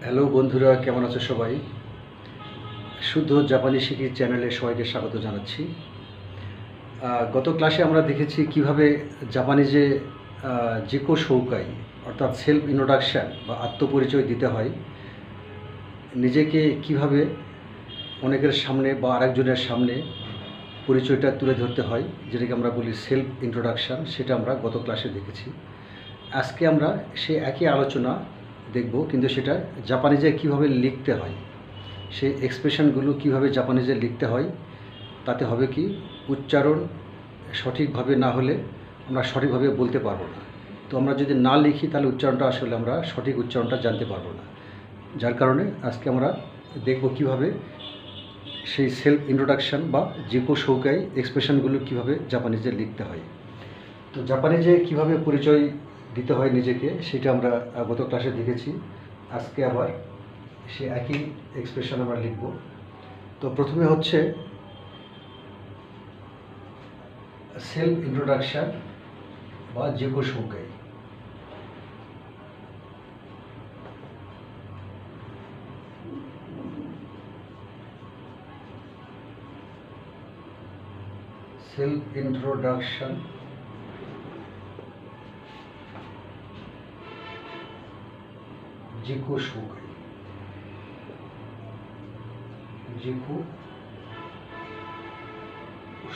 Hello বন্ধুরা কেমন আছো সবাই? শুদ্ধ জাপানি শিখি চ্যানেলে সবাইকে স্বাগত জানাচ্ছি। গত ক্লাসে আমরা দেখেছি কীভাবে জাপানিজে আহ, জিকো শৌকাই অর্থাৎ সেলফ ইন্ট্রোডাকশান বা আত্মপরিচয় দিতে হয় নিজেকে কীভাবে অনেকের সামনে বা আরেকজনের সামনে পরিচয়টা তুলে ধরতে হয় যেটাকে আমরা বলি সেলফ ইন্ট্রোডাকশান সেটা আমরা গত ক্লাসে দেখেছি। আজকে আমরা সেই একই আলোচনা দেখব, কিন্তু সেটা জাপানিজে কীভাবে লিখতে হয়, সেই এক্সপ্রেশনগুলো কীভাবে জাপানিজে লিখতে হয়, তাতে হবে কি উচ্চারণ সঠিকভাবে না হলে আমরা সঠিকভাবে বলতে পারব না। তো আমরা যদি না লিখি, তাহলে উচ্চারণটা আসলে আমরা সঠিক উচ্চারণটা জানতে পারব না। যার কারণে আজকে আমরা দেখব কীভাবে সেই সেলফ ইন্ট্রোডাকশান বা জিকো শৌকাই এক্সপ্রেশনগুলো কীভাবে জাপানিজে লিখতে হয়। তো জাপানিজে কীভাবে পরিচয় দিতে হয় নিজেকে, সেটা আমরা গত ক্লাসে দেখেছি। আজকে আবার সে একই এক্সপ্রেশন আমরা লিখব। তো প্রথমে হচ্ছে সেলফ ইন্ট্রোডাকশান বা যে শৌকাই সেলফ ইন্ট্রোডাকশন জিকো শৌকাই জিকো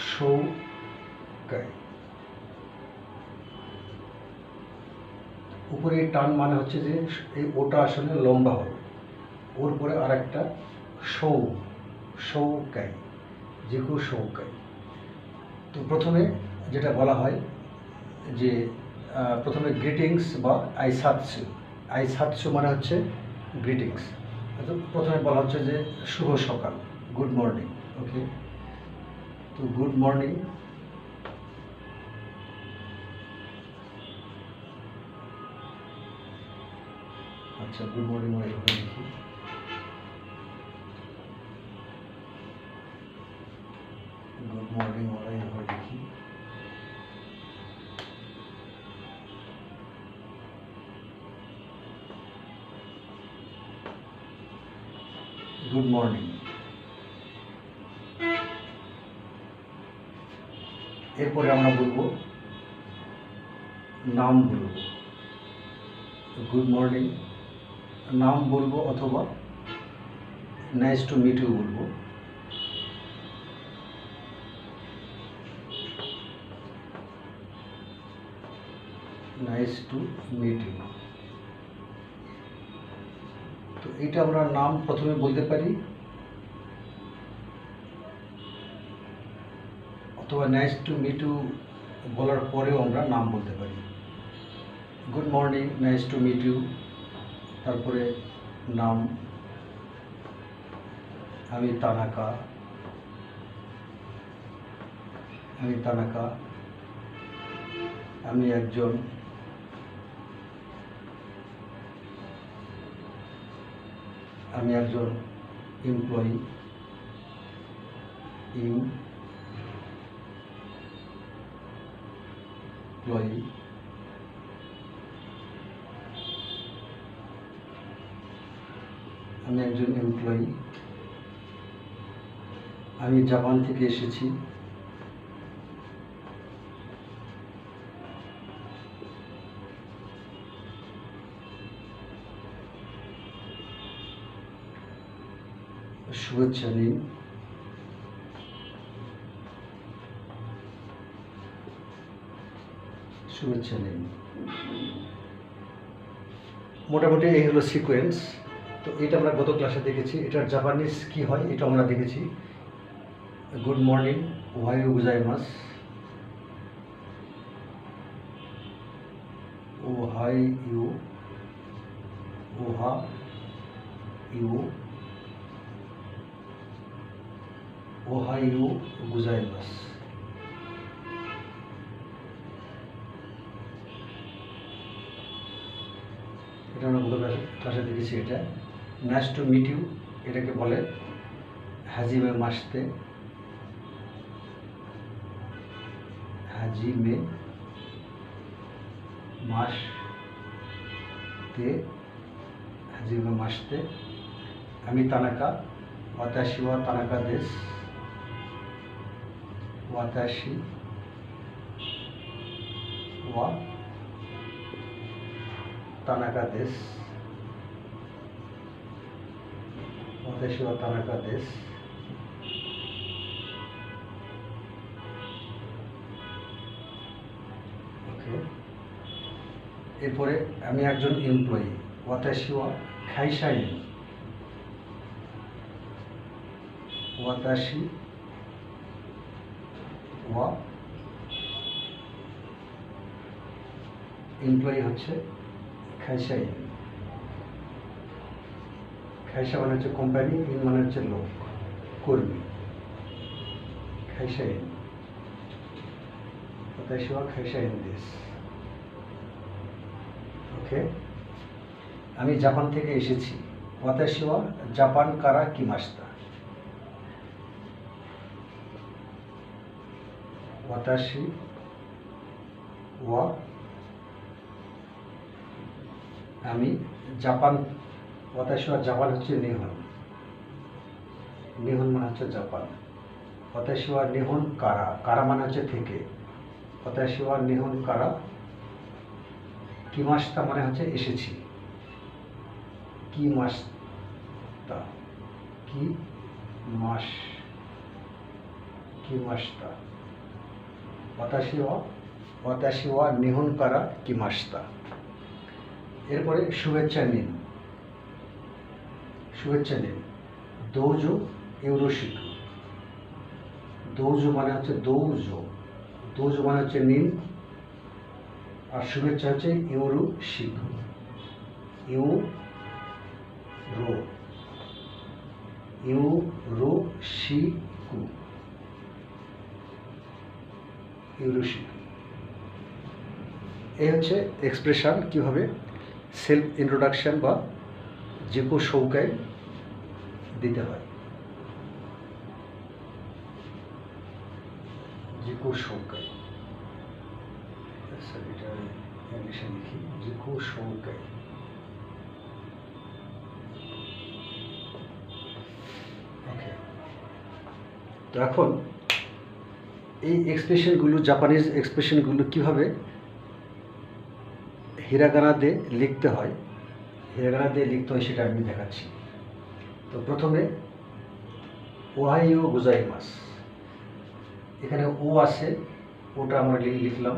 শৌকাই উপরে টান মানে হচ্ছে যে এই ওটা আসলে লম্বা হবে ওর পরে আর একটা সৌ শৌকাই জিকো শৌকাই তো প্রথমে যেটা বলা হয় যে প্রথমে গ্রিটিংস বা আইসাতসু আইসাতসু মানে হচ্ছে গ্রিটিংস প্রথমে বলা হচ্ছে যে শুভ সকাল গুড মর্নিং ওকে তো গুড মর্নিং আচ্ছা গুড মর্নিং মানে এভাবে মর্নিং এরপরে আমরা বলব নাম বলব। গুড মর্নিং নাম বলব অথবা নাইস টু মিট ইউ বলব। নাইস টু মিট ইউ এটা আমরা নাম প্রথমে বলতে পারি। অথবা নাইস টু মিট ইউ বলার পরেও আমরা নাম বলতে পারি। Good morning nice to meet you তারপরে নাম আমি তানাকা। আমি তানাকা। আমি একজন আমি একজন এমপ্লয়ি এমপ্লয়ি আমি একজন এমপ্লয়ি আমি জাপান থেকে এসেছি। শুভেচ্ছা নিন শুভেচ্ছা নিন মোটামুটি এই হলো সিকোয়েন্স তো এটা আমরা গত ক্লাসে দেখেছি। এটার জাপানিজ কি হয় এটা আমরা দেখেছি। গুড মর্নিং ওহাই গুজাইমাস ও হাই ইউ ওহা ইউ ওহাইও গুজাইমাস এটা আমরা গত ক্লাসে দেখেছি এটা। নাইস টু মিট ইউ এটাকে বলে মাসতে। মাসতে আমি তানাকা ওয়াতাশি ওয়া তানাকা দেশ। ওয়াতাশি ওয়া। তানাকা দেশ। ওয়াতাশি ওয়া তানাকা দেশ। এরপরে আমি একজন এমপ্লয়ি ওয়াতাশি ওয়া খাইসাই ওয়াতাশি ওয়া এমপ্লয়ি হচ্ছে খাইসা মানে হচ্ছে কোম্পানি ইন মানে হচ্ছে লোক, কর্মী। খাইসাই ওয়াতাশি ওয়া খাইসাই দেশ। ওকে? আমি জাপান থেকে এসেছি। ওয়াতাশি জাপান কারা কি কিমাস্তা ওয়াতাশি ওয়া। আমি জাপান ওয়াতাশি ওয়া জাপান হচ্ছে নিহন। নিহন মানে হচ্ছে জাপান। ওয়াতাশি ওয়া নিহন কারা কারা মানে হচ্ছে থেকে। ওয়াতাশি ওয়া নিহন কারা কি মাসটা মানে হচ্ছে এসেছি। কি মাসটা কি মাস কি মাসটা ওয়াতাশি ওয়া ওয়াতাশি নিহন কারা কি মাসটা এরপরে শুভেচ্ছা নিন। শুভেচ্ছা নিন। দৌজো ইউরোশিক। দৌজো মানে হচ্ছে দৌজো। দৌজো মানে হচ্ছে নিন। আর শুভেচ্ছা হচ্ছে ইউরু। শিখ ইউ রো ইউ রো শিকু ইউরো শিখ এই হচ্ছে এক্সপ্রেশন কীভাবে সেলফ ইন্ট্রোডাকশন বা জিকো সৌকায় দিতে হয়। জিকো সৌকায় আচ্ছা এটা ইংলিশে লিখি। ওকে তো এখন এই এক্সপ্রেশনগুলো জাপানিজ এক্সপ্রেশনগুলো কীভাবে হিরাগানা দিয়ে লিখতে হয় হিরাগানা দিয়ে লিখতে হয় সেটা আমি দেখাচ্ছি। তো প্রথমে ওহাইও গুজাইমাস এখানে ও আছে, ওটা আমরা লিখলাম।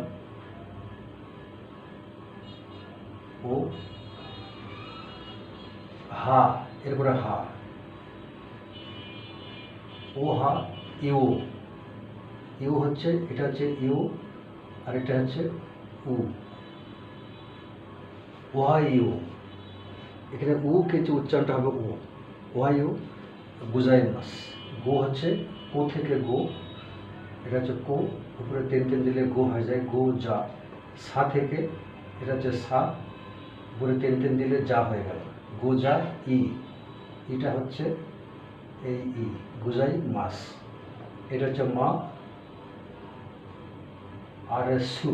ও, হা, এরপরে হা। ও, হা ইউ ইউ হচ্ছে, এটা হচ্ছে ইউ, আর এটা হচ্ছে উ। ওয়াইউ এখানে উ কিন্তু উচ্চারণটা হবে ও ওয়াইউ গুজাইমাস গো হচ্ছে কো থেকে গো। এটা হচ্ছে কো, উপরে তিন তিন দিলে গো হয়ে যায়, গো যা। সা থেকে, এটা হচ্ছে সা, উপরে তিন তিন দিলে যা হয়ে গেল। গো যা, ই। এটা হচ্ছে এই ই গুজাই মাস। এটা হচ্ছে মা আর সু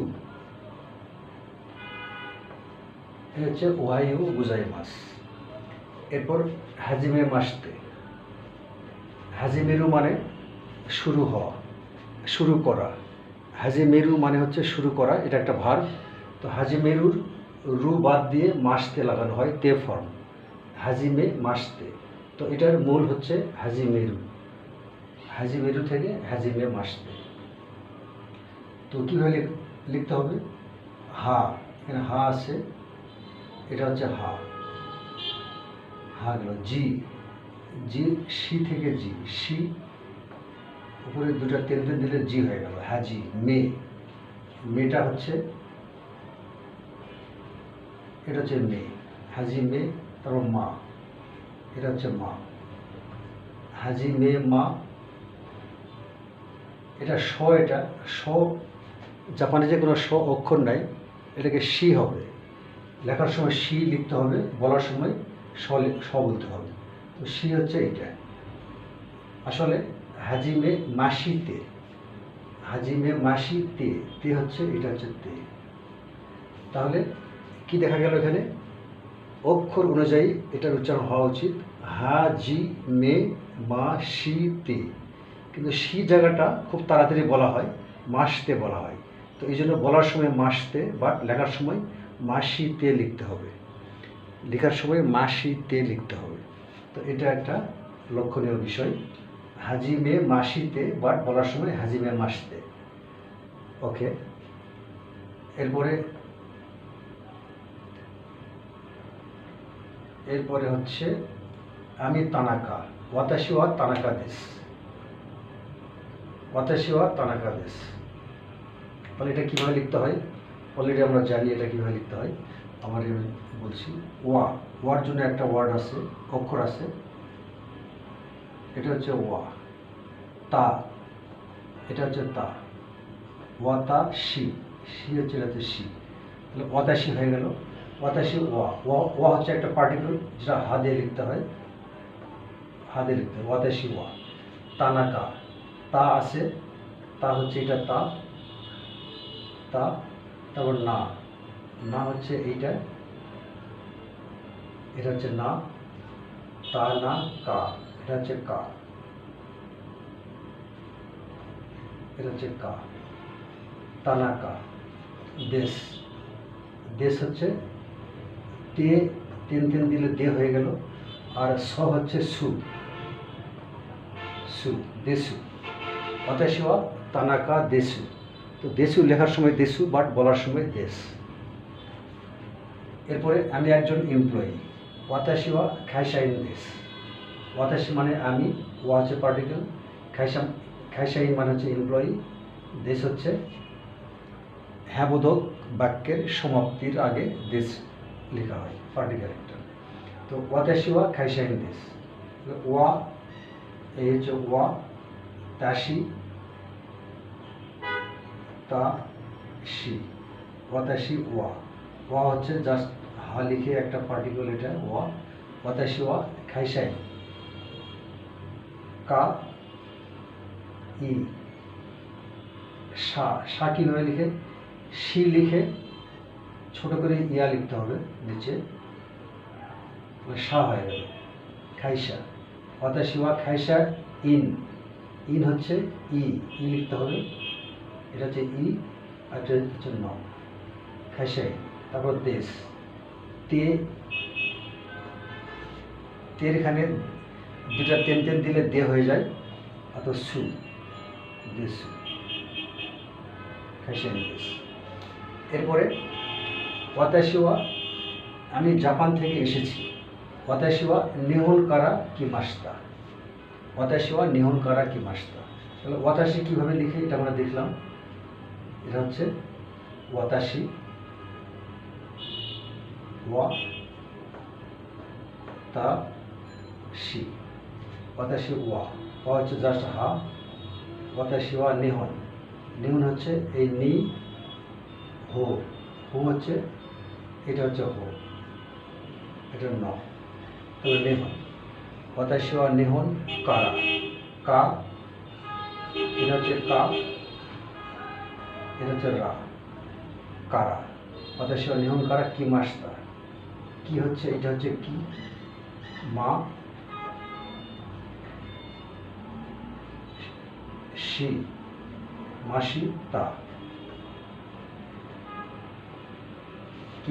হচ্ছে ওহাইও গুজাই মাস এরপর হাজিমে মাসতে হাজিমেরু মানে শুরু হওয়া শুরু করা হাজিমেরু মানে হচ্ছে শুরু করা এটা একটা ভার তো হাজিমেরুর রু বাদ দিয়ে মাসতে লাগানো হয় তে ফর্ম হাজিমে মাসতে তো এটার মূল হচ্ছে হাজিমেরু হাজিমেরু থেকে হাজিমে মাসতে তো কীভাবে লিখতে হবে? হা, এখানে হা আছে। এটা হচ্ছে হা। হা গেল, জি। জি, সি থেকে জি। সি, উপরে দুটা তেল তেল দিলে জি হয়ে গেল। হাজি মে। মেটা হচ্ছে, এটা হচ্ছে মে। হাজি মে, তারপর মা। এটা হচ্ছে মা। হাজি মে, মা। এটা স এটা স জাপানিজে কোনো স অক্ষর নাই, এটাকে সি হবে। লেখার সময় সি লিখতে হবে, বলার সময় স স বলতে হবে। তো সি হচ্ছে এইটা। আসলে হাজিমে মাসিতে হাজিমে মাসিতে, তে তে হচ্ছে, এটা হচ্ছে তে। তাহলে কি দেখা গেল এখানে? অক্ষর অনুযায়ী এটার উচ্চারণ হওয়া উচিত হা জি মে মা শি তে কিন্তু শি জায়গাটা খুব তাড়াতাড়ি বলা হয়, মাসতে বলা হয়। তো এই জন্য বলার সময় মাসতে বাট লেখার সময় মাসিতে লিখতে হবে। লেখার সময় মাসিতে লিখতে হবে। তো এটা একটা লক্ষণীয় বিষয়। হাজিমে মাসিতে বাট বলার সময় হাজিমে মাসতে। ওকে এরপরে এরপরে হচ্ছে, আমি তানাকা। ওয়াতাশি ওয়া তানাকা দেশ। ওয়াতাশি ওয়া তানাকা দেশ। তাহলে এটা কীভাবে লিখতে হয়? অলরেডি আমরা জানি এটা কীভাবে লিখতে হয়। আমি বলছি, ওয়া, ওয়ার জন্য একটা ওয়ার্ড আছে, অক্ষর আছে। এটা হচ্ছে ওয়া। তা, এটা হচ্ছে তা। ওয়া, তা, শি। শি হচ্ছে এটা হচ্ছে শি। তাহলে ওয়াতাশি হয়ে গেল। ওয়াতাশি ওয়া। ওয়া হচ্ছে একটা পার্টিকুলার যেটা হা দিয়ে লিখতে হয়। হা দিয়ে লিখতে হয়। ওয়াতাশি ওয়া। তানাকা তা আছে। তা হচ্ছে এটা তা। তা, তারপর না। না হচ্ছে এইটা। এটা হচ্ছে না। তা না, কা। এটা হচ্ছে কা। এটা হচ্ছে কা। তানাকা দেশ। দেশ হচ্ছে তে, তিন তিন দিলে দে হয়ে গেল। আর স হচ্ছে সু। সু, দেশু। অতাশিওয়া তানাকা দেশু। তো দেশু লেখার সময় দেশু বাট বলার সময় দেশ। এরপরে আমি একজন এমপ্লয়ি ওয়াতাশিওয়া খাইসাইন দেশ। ওয়াতাশি মানে আমি ওয়া হচ্ছে পার্টিকেল খাইসা খাইসাইন মানে হচ্ছে এমপ্লয়ি দেশ হচ্ছে হ্যাবোধক বাক্যের সমাপ্তির আগে দেশ লেখা হয় পার্টিকেল একটা। তো ওয়াতাশিওয়া খাইসাইন দেশ। ওয়া, এই হচ্ছে ওয়া তাশি তা শি ওয়াতাশি ওয়া। ওয়া হচ্ছে জাস্ট হা লিখে একটা পার্টিকুল এটা, ওয়া। ওয়া, খাইসাই। কা, ই। সা সা লিখে? সি লিখে ছোট করে ইয়া লিখতে হবে নিচে। সা হয়ে গেল। খাইসা। ওয়াতাশি ওয়া, খাইসা, ইন। ইন হচ্ছে ই। ই লিখতে হবে। এটা হচ্ছে ই, আর এটা হচ্ছে ন। খাইসাই তারপর দেশ তে, তের এখানে দুটা তেন তেন দিলে দে হয়ে যায় অত সু। দেশ খাইসাই দেশ এরপরে ওয়াতাশিওয়া আমি জাপান থেকে এসেছি। ওয়াতাশিওয়া নিহন কারা কি মাস্তা? ওয়াতাশিওয়া নিহন কারা কি মাস্তা? তাহলে ওয়াতাশি কীভাবে লিখে, এটা আমরা দেখলাম। এটা হচ্ছে ওয়াতাশি ওয়া তা শি ওয়াতাশি ওয়া। ওয়া হচ্ছে জাস্ট হা। ওয়াতাশি ওয়া নিহন। নিহন হচ্ছে এই নি হো। হো হচ্ছে, এটা হচ্ছে হো। এটা ন। তাহলে নিহন। ওয়াতাশি ওয়া নিহন কারা? কা। এটা হচ্ছে কা। এটা হচ্ছে রা কারা? অথচ নিহন কারা কি মাস্তা? কি হচ্ছে? এটা হচ্ছে কি? মা? শি মাসি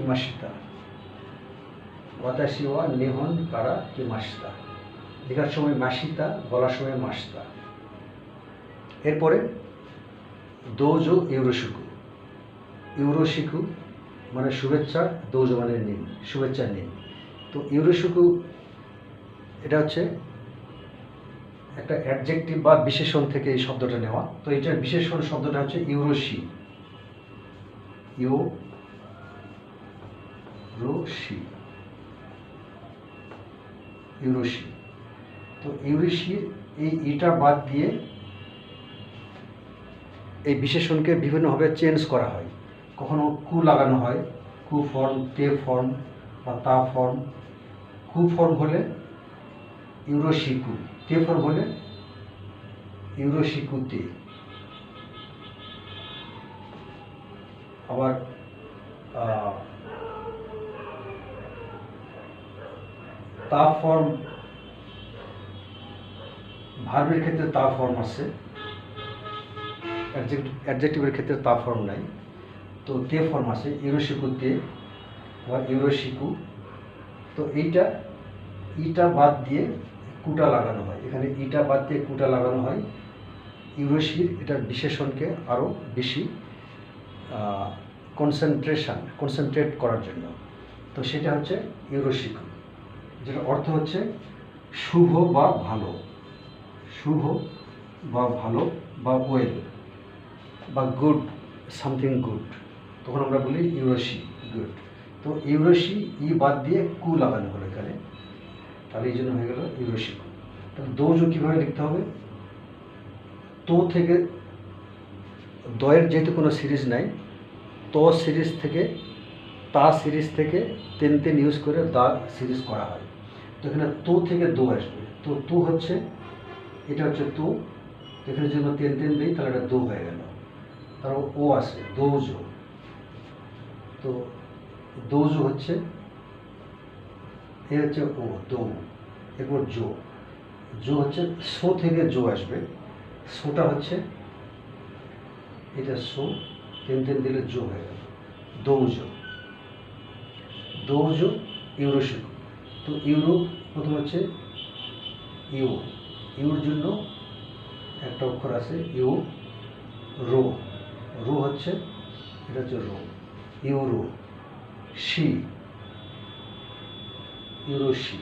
মাসিতা ওয়াতাশি ওয়া নেহন কারা কি মাসতা? লেখার সময় মাসিতা বলার সময় মাসতা এরপরে দোজো ইউরোশিকু। ইউরোশিকু মানে শুভেচ্ছা, দৌজো মানে নিন, শুভেচ্ছা নিন। তো ইউরোশিকু, এটা হচ্ছে একটা অ্যাডজেক্টিভ বা বিশেষণ থেকে এই শব্দটা নেওয়া। তো এটার বিশেষণ শব্দটা হচ্ছে ইউরোশি। ইউ রোশি ইউরোশি। তো ইউরোশির এই ইটা বাদ দিয়ে এই বিশেষণকে বিভিন্নভাবে চেঞ্জ করা হয়। কখনো কু লাগানো হয়, কু ফর্ম তে ফর্ম বা তা ফর্ম কু ফর্ম হলে ইউরোশিকু তে ফর্ম হলে ইউরোশিকুতে আবার তা ফর্ম ভার্বের ক্ষেত্রে তা ফর্ম আছে। অ্যাডজেক্টিভের ক্ষেত্রে তা ফর্ম নাই। তো তে ফর্ম আছে ইউরোশিকু তে বা ইউরোশিকু। তো এইটা, ইটা বাদ দিয়ে কুটা লাগানো হয়। এখানে ইটা বাদ দিয়ে কুটা লাগানো হয়। ইউরোশির এটার বিশেষণকে আরও বেশি কনসেন্ট্রেশন কনসেন্ট্রেট করার জন্য। তো সেটা হচ্ছে ইউরোশিকু। যেটা অর্থ হচ্ছে শুভ বা ভালো। শুভ বা ভালো বা ওয়েল বা গুড সামথিং গুড তখন আমরা বলি ইউরোশি গুড তো ইউরোশি, ই বাদ দিয়ে কু লাগানো হলো এখানে। তাহলে এই জন্য হয়ে গেল ইউরোশি তাহলে দোজও কীভাবে লিখতে হবে? তো থেকে দয়ের যেহেতু কোনো সিরিজ নাই, ত সিরিজ থেকে, তা সিরিজ থেকে তেন তেন ইউজ করে দা সিরিজ করা হয়। তো এখানে তো থেকে দো আসবে। তো তু হচ্ছে, এটা হচ্ছে তু। এখানে যদি তেন তেন দিই, তাহলে এটা দো হয়ে গেল। তারপর ও আসে, দৌজো। তো দৌজো হচ্ছে, এ হচ্ছে ও, দৌ। এরপর জো। জো হচ্ছে, সো থেকে জো আসবে। সোটা হচ্ছে, এটা সো, তেন তেন দিলে জো হয়ে গেল। দৌজো। দৌজো ইউরোশিক তো ইউরো প্রথম হচ্ছে ইউ। ইউর জন্য একটা অক্ষর আছে, ইউ, রো। রো হচ্ছে, এটা হচ্ছে রো। ইউরো শি। ইউরোশি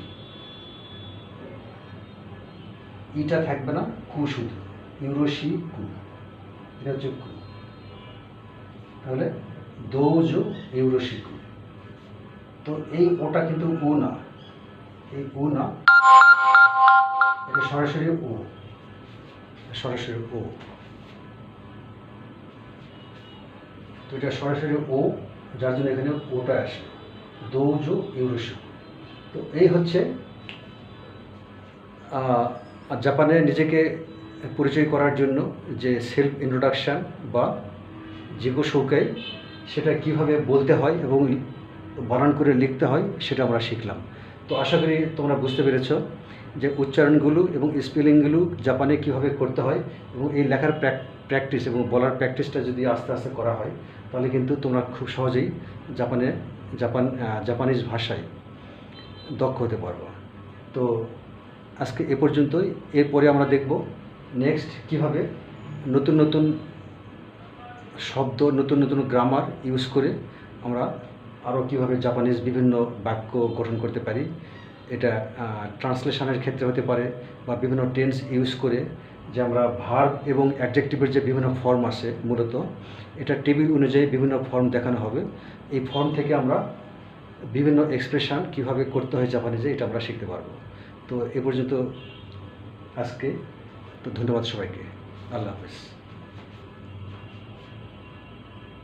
ইটা থাকবে না কু শুধু। ইউরোশি কু। এটা হচ্ছে কু। তাহলে দৌজো ইউরোশি কু। তো এই ওটা কিন্তু ও না। এই ও না। এটা সরাসরি ও। সরাসরি ও। তো এটা সরাসরি ও, যার জন্য এখানে ওটা আসে। দৌজ ইউরোশু তো এই হচ্ছে জাপানে নিজেকে পরিচয় করার জন্য যে সেলফ ইন্ট্রোডাকশান বা জিগো শৌকাই, সেটা কীভাবে বলতে হয় এবং বানান করে লিখতে হয়, সেটা আমরা শিখলাম। তো আশা করি তোমরা বুঝতে পেরেছ যে উচ্চারণগুলো এবং স্পেলিংগুলো জাপানে কীভাবে করতে হয় এবং এই লেখার প্র্যাকটিস এবং বলার প্র্যাকটিসটা যদি আস্তে আস্তে করা হয় তাহলে কিন্তু তোমরা খুব সহজেই জাপানে, জাপান জাপানিজ ভাষায় দক্ষ হতে পারব। তো আজকে এ পর্যন্তই। এরপরে আমরা দেখব নেক্সট কীভাবে নতুন নতুন শব্দ, নতুন নতুন গ্রামার ইউজ করে আমরা আরও কীভাবে জাপানিজ বিভিন্ন বাক্য গঠন করতে পারি। এটা ট্রান্সলেশনের ক্ষেত্রে হতে পারে বা বিভিন্ন টেন্স ইউজ করে যে আমরা ভার্ব এবং অ্যাডজেক্টিভের যে বিভিন্ন ফর্ম আছে মূলত, এটা টেবিল অনুযায়ী বিভিন্ন ফর্ম দেখানো হবে। এই ফর্ম থেকে আমরা বিভিন্ন এক্সপ্রেশান কীভাবে করতে হয় জাপানিজে এটা আমরা শিখতে পারব। তো এ পর্যন্ত আজকে, তো ধন্যবাদ সবাইকে। আল্লাহ হাফেজ।